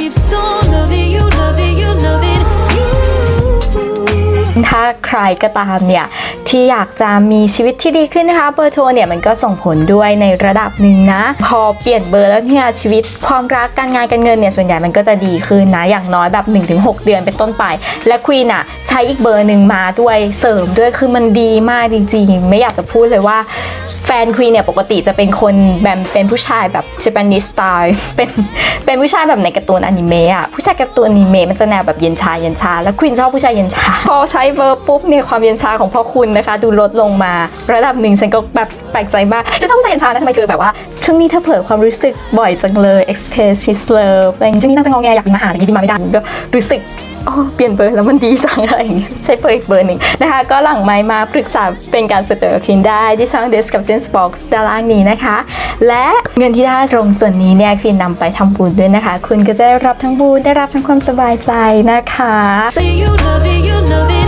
keeps on loving you, loving you, loving you. ถ้าใครก็ตามเนี่ย ที่อยากจะมีชีวิตที่ดีขึ้นนะคะ เบอร์โทรเนี่ยมันก็ส่งผลด้วยในระดับหนึ่งนะ พอเปลี่ยนเบอร์แล้วเนี่ยชีวิตความรักการงานการเงินเนี่ยส่วนใหญ่มันก็จะดีขึ้นนะ อย่างน้อยแบบ 1-6 เดือนเป็นต้นไป และควีนอะใช้อีกเบอร์หนึ่งมาด้วยเสริมด้วยคือมันดีมากจริงๆ ไม่อยากจะพูดเลยว่า แฟนควีนเนี่ยปกติจะเป็นคนแบบเป็นผู้ชายแบบ Japanese style เป็นเป็นผู้ชายแบบในการ์ตูนอนิเมะอะผู้ชายการ์ตูนอนิเมะมันจะแนวแบบเย็นชาเย็นชาแล้วควีนชอบผู้ชายเย็นชาพอใช้เบอร์ปุ๊บเนี่ยความเย็นชาของพ่อคุณนะคะ ดูลดลงมาระดับหนึ่งฉันก็แบบแปลกใจมากจะชอบผู้ชายเย็นชานะทำไมเธอแบบว่าช่วงนี้เธอเผยความรู้สึกบ่อยจังเลย express his love อะไรอย่างงี้ช่วงนี้น่าจะงอแงอยากกินอาหารอย่างงี้ที่มาไม่ได้ก็รู้สึก อ๋อเปลี่ยนเบอร์แล้วมันดีจังอะไรอย่างเงี้ยใช้เบอร์อีกเบอร์หนึ่งนะคะ ก็หลังไม้มาปรึกษาเป็นการสเตอคินได้ที่ช่องเดสกับเซนส์บ็อกซ์ด้านล่างนี้นะคะ และเงินที่ได้ตรงส่วนนี้เนี่ยคินนำไปทำบุญด้วยนะคะ คุณก็จะได้รับทั้งบุญได้รับทั้งความสบายใจนะคะ Say you love you, loving